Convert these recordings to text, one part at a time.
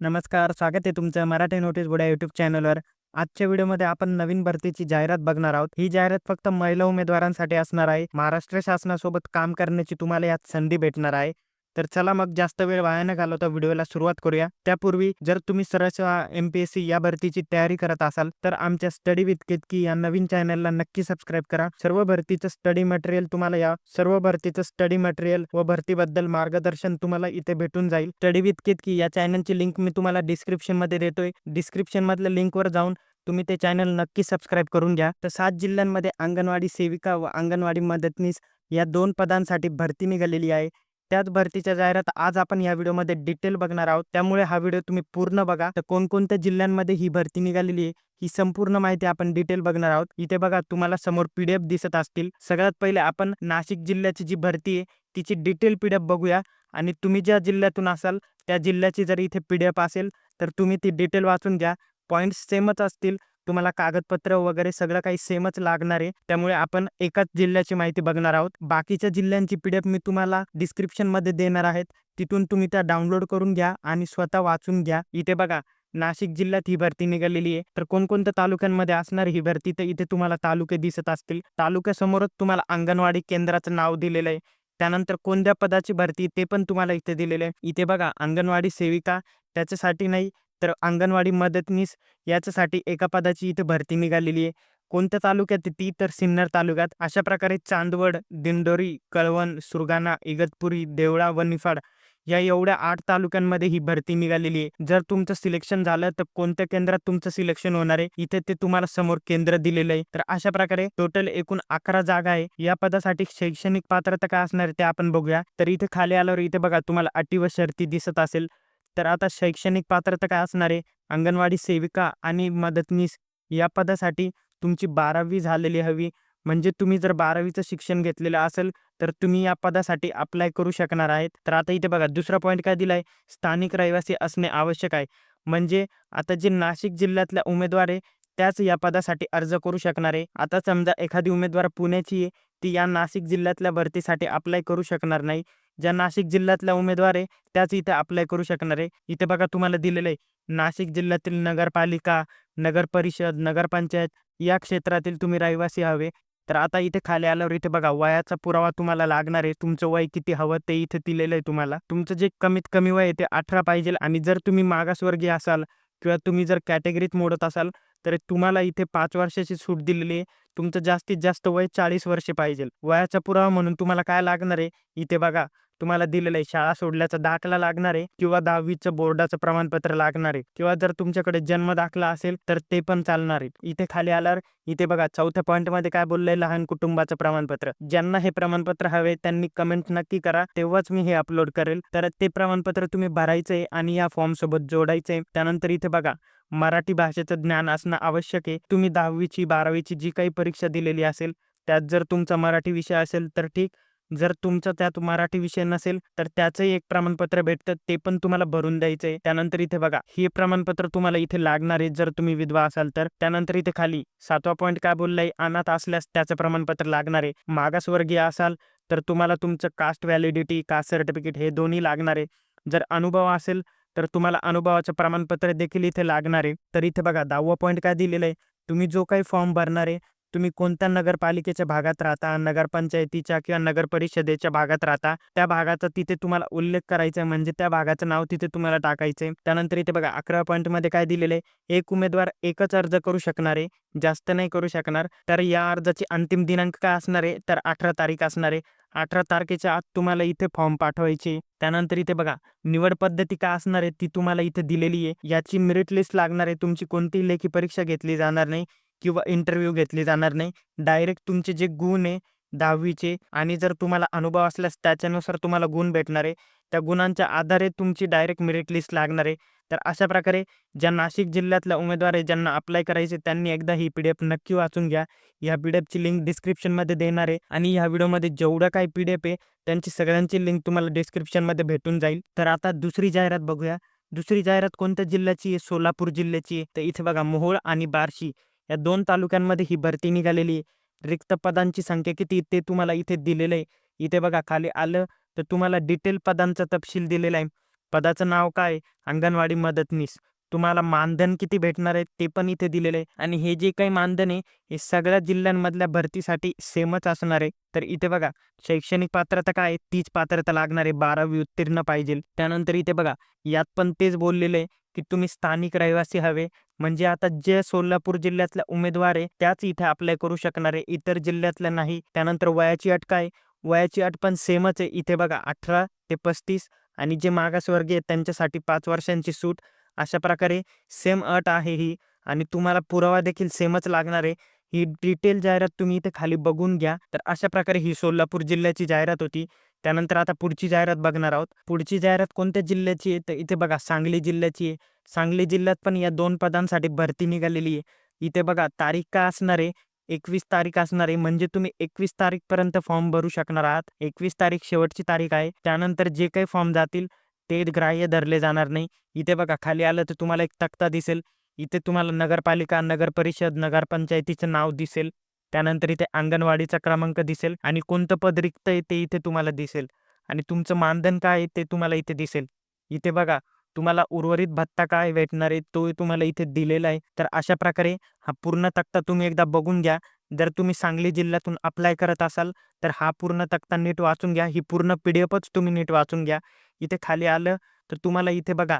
नमस्कार स्वागत आहे तुमचं मराठी नोटीस बुड्या यूट्यूब चॅनलवर. आजच्या व्हिडिओमध्ये आपण नवीन भरतीची जाहिरात बघणार आहोत. ही जाहिरात फक्त महिला उमेदवारांसाठी असणार आहे. महाराष्ट्र शासनासोबत काम करण्याची तुम्हाला यात संधी भेटणार आहे. तर चला मग जास्त वेळ वाया न घालवता व्हिडिओला सुरुवात करूया. त्यापूर्वी जर तुम्ही सरस एम पी एस सी या भरतीची तयारी करत असाल तर आमच्या स्टडी विथ केतकी या नवीन चॅनलला नक्की सबस्क्राईब करा. सर्व भरतीचं स्टडी मटेरियल तुम्हाला या सर्व भरतीचं स्टडी मटेरियल व भरतीबद्दल मार्गदर्शन तुम्हाला इथे भेटून जाईल. स्टडी विथ केतकी या चॅनलची लिंक मी तुम्हाला डिस्क्रिप्शनमध्ये देतोय. डिस्क्रिप्शन मधल्या लिंकवर जाऊन तुम्ही ते चॅनल नक्की सबस्क्राईब करून घ्या. तर सात जिल्ह्यांमध्ये अंगणवाडी सेविका व अंगणवाडी मदतनीस या दोन पदांसाठी भरती निघालेली आहे. त्याच भरतीच्या जाहिरात आज आपण या व्हिडिओमध्ये डिटेल बघणार आहोत. त्यामुळे हा व्हिडिओ तुम्ही पूर्ण बघा. तर कोणकोणत्या जिल्ह्यांमध्ये ही भरती निघालेली आहे ही संपूर्ण माहिती आपण डिटेल बघणार आहोत. इथे बघा तुम्हाला समोर पीडीएफ दिसत असतील. सगळ्यात पहिले आपण नाशिक जिल्ह्याची जी भरती आहे तिची डिटेल पीडीएफ बघूया. आणि तुम्ही ज्या जिल्ह्यातून असाल त्या जिल्ह्याची जर इथे पीडीएफ असेल तर तुम्ही ती डिटेल वाचून घ्या. पॉईंट्स सेमच असतील तुम्हाला कागदपत्र वगैरे सगळं काही सेमच लागणार आहे. त्यामुळे आपण एकाच जिल्ह्याची माहिती बघणार आहोत. बाकीच्या जिल्ह्यांची पीडीएफ मी तुम्हाला डिस्क्रिप्शनमध्ये देणार आहेत. तिथून तुम्ही त्या डाउनलोड करून घ्या आणि स्वतः वाचून घ्या. इथे बघा नाशिक जिल्ह्यात ही भरती निघालेली आहे. तर कोणकोणत्या तालुक्यांमध्ये असणार ही भरती तर इथे तुम्हाला तालुके दिसत असतील. तालुक्यासमोरच तुम्हाला अंगणवाडी केंद्राचं नाव दिलेलं आहे. त्यानंतर कोणत्या पदाची भरती ते पण तुम्हाला इथे दिलेलं आहे. इथे बघा अंगणवाडी सेविका त्याच्यासाठी नाही तर अंगणवाडी मदतनीस याच्यासाठी एका पदाची इथे भरती निघालेली आहे. कोणत्या तालुक्यात ती तर सिन्नर तालुक्यात. अशा प्रकारे चांदवड दिंडोरी कळवण सुरगाणा इगतपुरी देवळा व निफाड या एवढ्या आठ तालुक्यांमध्ये ही भरती निघालेली आहे. जर तुमचं सिलेक्शन झालं तर कोणत्या केंद्रात तुमचं सिलेक्शन होणार आहे? इथे ते तुम्हाला समोर केंद्र दिलेलं आहे. तर अशा प्रकारे टोटल एकूण अकरा जागा आहे. या पदासाठी शैक्षणिक पात्रता काय असणार आहे ते आपण बघूया. तर इथे खाली आल्यावर इथे बघा तुम्हाला अटी व शर्ती दिसत असेल. तर आता शैक्षणिक पात्रता काय असणार आहे? अंगणवाडी सेविका आणि मदतनीस या पदासाठी तुमची बारावी झालेली हवी. म्हणजे तुम्ही जर बारावीचं शिक्षण घेतलेलं असेल तर तुम्ही या पदासाठी अप्लाय करू शकणार आहेत. तर आता इथे बघा दुसरा पॉईंट काय दिलाय? स्थानिक रहिवासी असणे आवश्यक आहे. म्हणजे आता जे नाशिक जिल्ह्यातल्या उमेदवार आहे त्याच या पदासाठी अर्ज करू शकणार आहे. आता समजा एखादी उमेदवार पुण्याची आहे ती या नाशिक जिल्ह्यातल्या भरतीसाठी अप्लाय करू शकणार नाही. ज्या नाशिक जिल्ह्यातल्या उमेदवार आहे त्याच इथे अप्लाय करू शकणार आहे. इथे बघा तुम्हाला दिलेलं आहे. नाशिक जिल्ह्यातील नगरपालिका नगर परिषद नगरपंचायत या क्षेत्रातील तुम्ही रहिवासी हवे. तर आता इथे खाली आल्यावर इथे बघा वयाचा पुरावा तुम्हाला लागणार आहे. तुमचं वय किती हवं ते इथे दिलेलं आहे तुम्हाला. तुमचं जे कमीत कमी वय आहे ते अठरा पाहिजे. आणि जर तुम्ही मागासवर्गीय असाल किंवा तुम्ही जर कॅटेगरीत मोडत असाल तर तुम्हाला इथे पाच वर्षाची सूट दिलेली आहे. तुमचं जास्तीत जास्त वय चाळीस वर्षे पाहिजे वयाचा पुरावा म्हणून तुम्हाला काय लागणार आहे? इथे बघा तुम्हाला दिलेलं आहे शाळा सोडल्याचा दाखला लागणार आहे किंवा दहावीचं बोर्डाचं प्रमाणपत्र लागणार आहे किंवा जर तुमच्याकडे जन्म दाखला असेल तर ते पण चालणार आहे. इथे खाली आल्यावर इथे बघा चौथ्या पॉईंटमध्ये काय बोललंय लहान कुटुंबाचं प्रमाणपत्र. ज्यांना हे प्रमाणपत्र हवे त्यांनी कमेंट नक्की करा तेव्हाच मी हे अपलोड करेल. तर ते प्रमाणपत्र तुम्ही भरायचंय आणि या फॉर्म सोबत जोडायचंय त्यानंतर इथे बघा मराठी भाषेचं ज्ञान असणं आवश्यक आहे. तुम्ही दहावीची बारावीची जी काही परीक्षा दिलेली असेल त्यात जर तुमचा मराठी विषय असेल तर ठीक. जर तुमचा त्यात मराठी विषय नसेल तर त्याचंही एक प्रमाणपत्र भेटतं ते पण तुम्हाला भरून द्यायचं आहे त्यानंतर इथे बघा हे प्रमाणपत्र तुम्हाला इथे लागणार आहे जर तुम्ही विधवा असाल तर. त्यानंतर इथे खाली सातवा पॉईंट काय बोललाय? अनाथ असल्यास त्याचं प्रमाणपत्र लागणार आहे. मागासवर्गीय असाल तर तुम्हाला तुमचं कास्ट व्हॅलिडिटी कास्ट सर्टिफिकेट हे दोन्ही लागणार आहे. जर अनुभव असेल तर तुम्हाला अनुभवाचं प्रमाणपत्र देखील इथे लागणार आहे. तर इथे बघा दहावा पॉईंट काय दिलेलं आहे? तुम्ही जो काही फॉर्म भरणार आहे तुम्ही कोणत्या नगरपालिकेच्या भागात राहता नगरपंचायतीच्या किंवा नगर परिषदेच्या भागात राहता त्या भागाचा तिथे तुम्हाला उल्लेख करायचा म्हणजे त्या भागाचं नाव तिथे तुम्हाला टाकायचं आहे. त्यानंतर इथे बघा अकरा पॉईंटमध्ये काय दिलेलं आहे? एक उमेदवार एकच अर्ज करू शकणार आहे जास्त नाही करू शकणार. तर या अर्जाची अंतिम दिनांक काय असणार आहे? तर अठरा तारीख असणार आहे. अठरा तारखेच्या आत तुम्हाला इथे फॉर्म पाठवायचे त्यानंतर इथे बघा निवड पद्धती काय असणार आहे? ती तुम्हाला इथे दिलेली आहे. याची मेरिट लिस्ट लागणार आहे. तुमची कोणतीही लेखी परीक्षा घेतली जाणार नाही. किंवा इंटरव्ह्यू घेतली जाणार नाही. डायरेक्ट तुमचे जे गुण आहे दहावीचे आणि जर तुम्हाला अनुभव असल्यास त्याच्यानुसार तुम्हाला गुण भेटणार आहे. त्या गुणांच्या आधारे तुमची डायरेक्ट मेरिट लिस्ट लागणार आहे. तर अशा प्रकारे ज्या नाशिक जिल्ह्यातल्या उमेदवार आहे ज्यांना अप्लाय करायचे त्यांनी एकदा ही पी डी एफ नक्की वाचून घ्या. या पी डी एफची लिंक डिस्क्रिप्शनमध्ये देणार आहे. आणि ह्या व्हिडिओमध्ये जेवढं काही पी डी एफ आहे त्यांची सगळ्यांची लिंक तुम्हाला डिस्क्रिप्शनमध्ये भेटून जाईल. तर आता दुसरी जाहिरात बघूया. दुसरी जाहिरात कोणत्या जिल्ह्याची आहे? सोलापूर जिल्ह्याची आहे. तर इथे बघा मोहोळ आणि बार्शी. या दोन तालुक्यांमध्ये ही भरती निघालेली रिक्त पदांची संख्या किती ते तुम्हाला इथे दिलेलं आहे. इथे बघा खाली आलं तर तुम्हाला डिटेल पदांचा तपशील दिलेला आहे. पदाचं नाव काय अंगणवाडी मदतनीस. तुम्हाला मानधन किती भेटणार आहे ते पण इथे दिलेलं आहे. आणि हे जे काही मानधन आहे हे सगळ्या जिल्ह्यांमधल्या भरतीसाठी सेमच असणार आहे. तर इथे बघा शैक्षणिक पात्रता काय आहे? तीच पात्रता लागणार आहे. बारावी उत्तीर्ण पाहिजे. त्यानंतर इथे बघा यात पण तेच बोललेलं आहे. की तुम्ही स्थानिक रहिवासी हवे. म्हणजे आता जे सोलापूर जिल्ह्यातल्या उमेदवार आहे त्याच इथे अप्लाय करू शकणार आहे. इतर जिल्ह्यातल्या नाही. त्यानंतर वयाची अट काय वयाची अट पण सेमच आहे. इथे बघा अठरा ते पस्तीस आणि जे मागासवर्गीय आहेत त्यांच्यासाठी पाच वर्षांची सूट. अशा प्रकारे सेम अट आहे ही आणि तुम्हाला पुरावा देखील सेमच लागणार आहे. ही डिटेल जाहिरात तुम्ही इथे खाली बघून घ्या. तर अशा प्रकारे ही सोलापूर जिल्ह्याची जाहिरात होती. त्यानंतर आता पुढची जाहिरात बघणार आहोत. पुढची जाहिरात कोणत्या जिल्ह्याची आहे? तर इथे बघा सांगली जिल्ह्याची आहे. सांगली जिल्ह्यात पण या दोन पदांसाठी भरती निघालेली आहे. इथे बघा तारीख काय असणार आहे? एकवीस तारीख असणार आहे. म्हणजे तुम्ही एकवीस तारीखपर्यंत फॉर्म भरू शकणार आहात. एकवीस तारीख शेवटची तारीख आहे. त्यानंतर जे काही फॉर्म जातील ते ग्राह्य धरले जाणार नाही. इथे बघा खाली आलं तर तुम्हाला एक तक्ता दिसेल. इथे तुम्हाला नगरपालिका नगर परिषद नगरपंचायतीचं नाव दिसेल. त्यानंतर इथे अंगणवाडीचा क्रमांक दिसेल आणि कोणतं पद रिक्त आहे ते इथे तुम्हाला दिसेल. आणि तुमचं मानधन काय आहे ते तुम्हाला इथे दिसेल. इथे बघा तुम्हाला उर्वरित भत्ता काय भेटणार आहे तो तुम्हाला इथे दिलेला आहे. तर अशा प्रकारे हा पूर्ण तक्ता तुम्ही एकदा बघून घ्या. जर तुम्ही सांगली जिल्ह्यातून अप्लाय करत असाल तर हा पूर्ण तक्ता नीट वाचून घ्या. ही पूर्ण पी डी एफच तुम्ही नीट वाचून घ्या. इथे खाली आलं तर तुम्हाला इथे बघा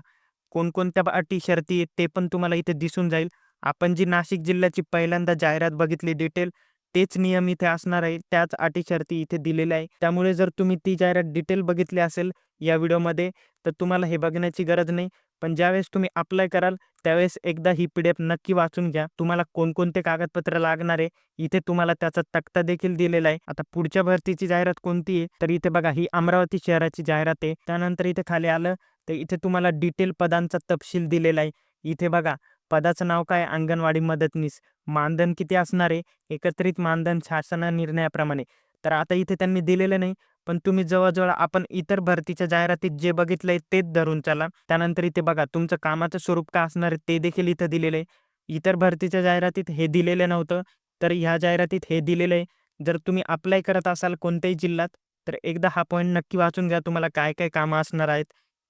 कोणकोणत्या अटी शर्ती आहेत ते पण तुम्हाला इथे दिसून जाईल. आपण जी नाशिक जिल्ह्याची पहिल्यांदा जाहिरात बघितली डिटेल तेच नियम इथे असणार आहे. त्याच अटी शर्ती इथे दिलेल्या आहे. त्यामुळे जर तुम्ही ती जाहिरात डिटेल बघितली असेल या व्हिडिओमध्ये तर तुम्हाला हे बघण्याची गरज नाही. पण ज्यावेळेस तुम्ही अप्लाय कराल त्यावेळेस एकदा ही पी डी एफ नक्की वाचून घ्या. तुम्हाला कोणकोणते कागदपत्र लागणार आहे इथे तुम्हाला त्याचा तक्ता देखील दिलेला आहे. आता पुढच्या भरतीची जाहिरात कोणती आहे तर इथे बघा ही अमरावती शहराची जाहिरात आहे. त्यानंतर इथे खाली आलं तर इथे तुम्हाला डिटेल पदांचा तपशील दिलेला आहे. इथे बघा पदाचं नाव काय? अंगणवाडी मदतनीस. मानधन किती असणार आहे? एकत्रित मानधन शासन निर्णयाप्रमाणे. तर आता इथे त्यांनी दिलेलं नाही पण तुम्ही जवळजवळ आपण इतर भरतीच्या जाहिरातीत जे बघितलंय तेच धरून चला. त्यानंतर इथे बघा तुमचं कामाचं स्वरूप का असणार आहे ते देखील इथं दिलेलं आहे. इतर भरतीच्या जाहिरातीत हे दिलेलं नव्हतं तर ह्या जाहिरातीत हे दिलेलं आहे. जर तुम्ही अप्लाय करत असाल कोणत्याही जिल्ह्यात तर एकदा हा पॉईंट नक्की वाचून घ्या तुम्हाला काय काय कामं असणार आहेत.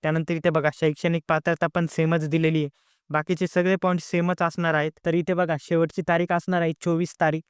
त्यानंतर इथे बघा शैक्षणिक पात्रता पण सेमच दिलेली आहे. बाकीचे सगळे पॉईंट सेमच असणार आहेत. तर इथे बघा शेवटची तारीख असणार आहे चोवीस तारीख.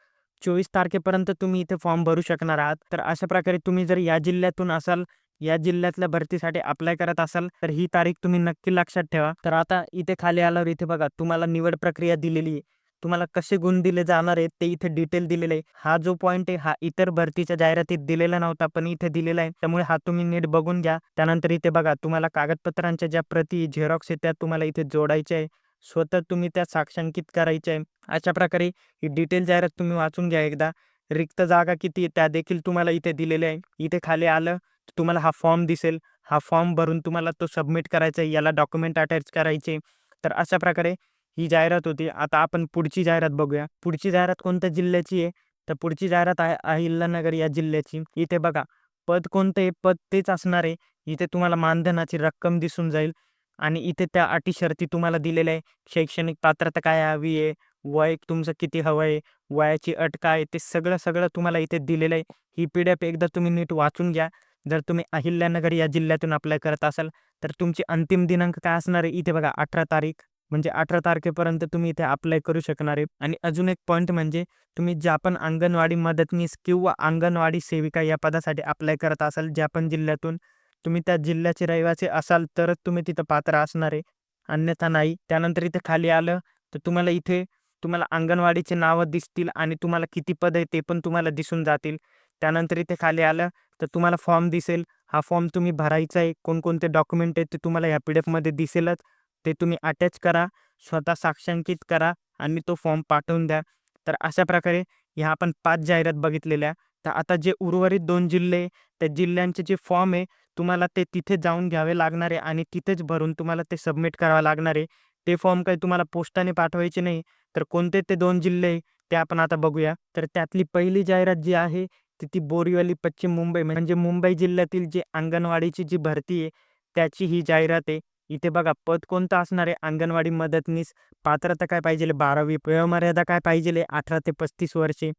चोवीस तारखेपर्यंत तुम्ही इथे फॉर्म भरू शकणार आहात. तर अशा प्रकारे तुम्ही जर या जिल्ह्यातून असाल या जिल्ह्यातल्या भरतीसाठी अप्लाय करत असाल तर ही तारीख तुम्ही नक्की लक्षात ठेवा. तर आता इथे खाली आल्यावर इथे बघा तुम्हाला निवड प्रक्रिया दिलेली आहे. तुम्हाला कसे गुण दिले जाणार आहेत ते इथे डिटेल दिलेले आहे. हा जो पॉईंट आहे हा इतर भरतीच्या जाहिरातीत दिलेला नव्हता पण इथे दिलेला आहे. त्यामुळे हा तुम्ही नीट बघून घ्या. त्यानंतर इथे बघा तुम्हाला कागदपत्रांच्या ज्या प्रती झेरॉक्स आहेत त्या तुम्हाला इथे जोडायच्या आहे. स्वतः तुम्ही त्या साक्षांकित करायच्या आहे. अशा प्रकारे ही डिटेल जाहिरात तुम्ही वाचून घ्या एकदा. रिक्त जागा किती आहे त्या देखील तुम्हाला इथे दिलेल्या आहे. इथे खाली आलं तुम्हाला हा फॉर्म दिसेल. हा फॉर्म भरून तुम्हाला तो सबमिट करायचा आहे. याला डॉक्युमेंट अटॅच करायचे तर अशा प्रकारे ही जाहिरात होती. आता आपण पुढची जाहिरात बघूया. पुढची जाहिरात कोणत्या जिल्ह्याची आहे? तर पुढची जाहिरात आहे अहिल्यानगर या जिल्ह्याची. इथे बघा पद कोणतं आहे? पद तेच असणार आहे. इथे तुम्हाला मानधनाची रक्कम दिसून जाईल. आणि इथे त्या अटी शर्ती तुम्हाला दिलेल्या आहे. शैक्षणिक पात्रता काय हवी आहे? वय तुमचं किती हवं आहे? वयाची अट काय आहे? ते सगळं सगळं तुम्हाला इथे दिलेलं आहे. ही पी डी एफ एकदा तुम्ही नीट वाचून घ्या. जर तुम्ही अहिल्यानगर या जिल्ह्यातून अप्लाय करत असाल तर तुमची अंतिम दिनांक काय असणार आहे? इथे बघा अठरा तारीख. म्हणजे अठरा तारखेपर्यंत तुम्ही इथे अप्लाय करू शकणार आहे. आणि अजून एक पॉईंट म्हणजे तुम्ही ज्या पण अंगणवाडी मदतनीस किंवा अंगणवाडी सेविका या पदासाठी अप्लाय करत असाल ज्या पण जिल्ह्यातून तुम्ही त्या जिल्ह्याचे रहिवासी असाल तरच तुम्ही तिथं पात्र असणार आहे. अन्यथा नाही. त्यानंतर इथे खाली आलं तर तुम्हाला इथे तुम्हाला अंगणवाडीचे नावं दिसतील आणि तुम्हाला किती पद आहे ते पण तुम्हाला दिसून जातील. त्यानंतर इथे खाली आलं तर तुम्हाला फॉर्म दिसेल. हा फॉर्म तुम्ही भरायचा आहे. कोणकोणते डॉक्युमेंट आहेत ते तुम्हाला ह्या पी डी एफमध्ये दिसेलच. ते तुम्ही अटॅच करा स्वतः साक्षांकित करा आणि तो फॉर्म पाठवून द्या. तर अशा प्रकारे ह्या आपण पाच जाहिरात बघितलेल्या. तर आता जे उर्वरित दोन जिल्हे त्या जिल्ह्यांचे जे फॉर्म आहे तुम्हाला ते तिथे जाऊन घ्यावे लागणार आहे आणि तिथेच भरून तुम्हाला ते सबमिट करावं लागणार आहे. ते फॉर्म काही तुम्हाला पोस्टाने पाठवायचे नाही. तर कोणते ते दोन जिल्हे ते आपण आता बघूया. तर त्यातली पहिली जाहिरात जी आहे ती ती बोरिवली पश्चिम मुंबई. म्हणजे मुंबई जिल्ह्यातील जी अंगणवाडीची जी भरती आहे त्याची ही जाहिरात आहे. इथे बघा पद कोणतं असणार आहे? अंगणवाडी मदतनीस पात्रता काय पाहिजे बारावी वयोमर्यादा काय पाहिजे अठरा ते पस्तीस वर्षे.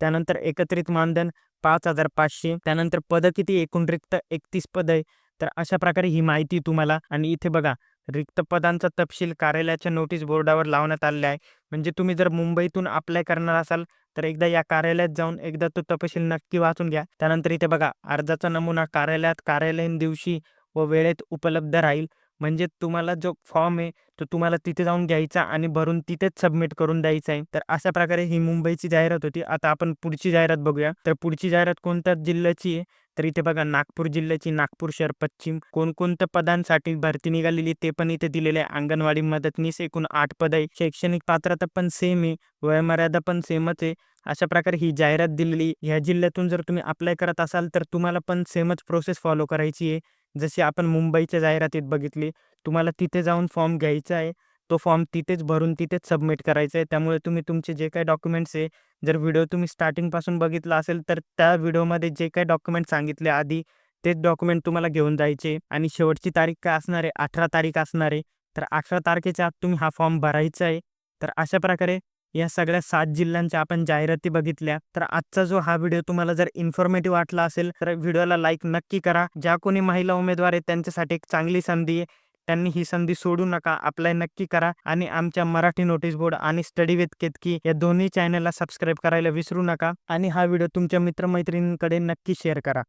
त्यानंतर एकत्रित मानधन पाच हजार पाचशे. त्यानंतर पदं किती? एकूण रिक्त एकतीस पद आहे. तर अशा प्रकारे ही माहिती तुम्हाला. आणि इथे बघा रिक्त पदांचा तपशील कार्यालयाच्या नोटीस बोर्डावर लावण्यात आलेला आहे. म्हणजे तुम्ही जर मुंबईतून अप्लाय करणार असाल तर एकदा या कार्यालयात जाऊन एकदा तो तपशील नक्की वाचून घ्या. त्यानंतर इथे बघा अर्जाचा नमुना कार्यालयात कार्यालयीन दिवशी व वेळेत उपलब्ध राहील. म्हणजे तुम्हाला जो फॉर्म आहे तो तुम्हाला तिथे जाऊन घ्यायचा आणि भरून तिथेच सबमिट करून द्यायचा आहे. तर अशा प्रकारे ही मुंबईची जाहिरात होती. आता आपण पुढची जाहिरात बघूया. तर पुढची जाहिरात कोणत्या जिल्ह्याची आहे? तर इथे बघा नागपूर जिल्ह्याची नागपूर शहर पश्चिम. कोणकोणत्या पदांसाठी भरती निघालेली ते पण इथे दिलेले आहे. अंगणवाडी मदतनीस एकूण आठ पद आहे. शैक्षणिक पात्रता पण सेम आहे. वयोमर्यादा पण सेमच आहे. अशा प्रकारे ही जाहिरात दिलेली ह्या जिल्ह्यातून जर तुम्ही अप्लाय करत असाल तर तुम्हाला पण सेमच प्रोसेस फॉलो करायची आहे. जशी आपण मुंबईच्या जाहिरातीत बघितली तुम्हाला तिथे जाऊन फॉर्म घ्यायचा आहे. तो फॉर्म तिथेच भरून तिथेच सबमिट करायचा आहे. त्यामुळे तुम्ही तुमचे जे काही डॉक्युमेंट्स आहे जर व्हिडिओ तुम्ही स्टार्टिंगपासून बघितला असेल तर त्या व्हिडिओमध्ये जे काही डॉक्युमेंट सांगितले आधी तेच डॉक्युमेंट तुम्हाला घेऊन जायचे आणि शेवटची तारीख काय असणार आहे? अठरा तारीख असणार आहे. तर अठरा तारखेच्या आत तुम्ही हा फॉर्म भरायचा आहे. तर अशा प्रकारे या सगळ्या सात जिल्ह्यांच्या आपण जाहिराती बघितल्या. तर आजचा जो हा व्हिडिओ तुम्हाला जर इन्फॉर्मेटिव्ह वाटला असेल तर व्हिडिओला लाईक नक्की करा. ज्या कोणी महिला उमेदवार आहेत त्यांच्यासाठी एक चांगली संधी आहे. त्यांनी ही संधी सोडू नका अप्लाय नक्की करा. आणि आमच्या मराठी नोटीस बोर्ड आणि स्टडी विथ केतकी या दोन्ही चॅनलला सबस्क्राईब करायला विसरू नका. आणि हा व्हिडिओ तुमच्या मित्रमैत्रिणींकडे नक्की शेअर करा.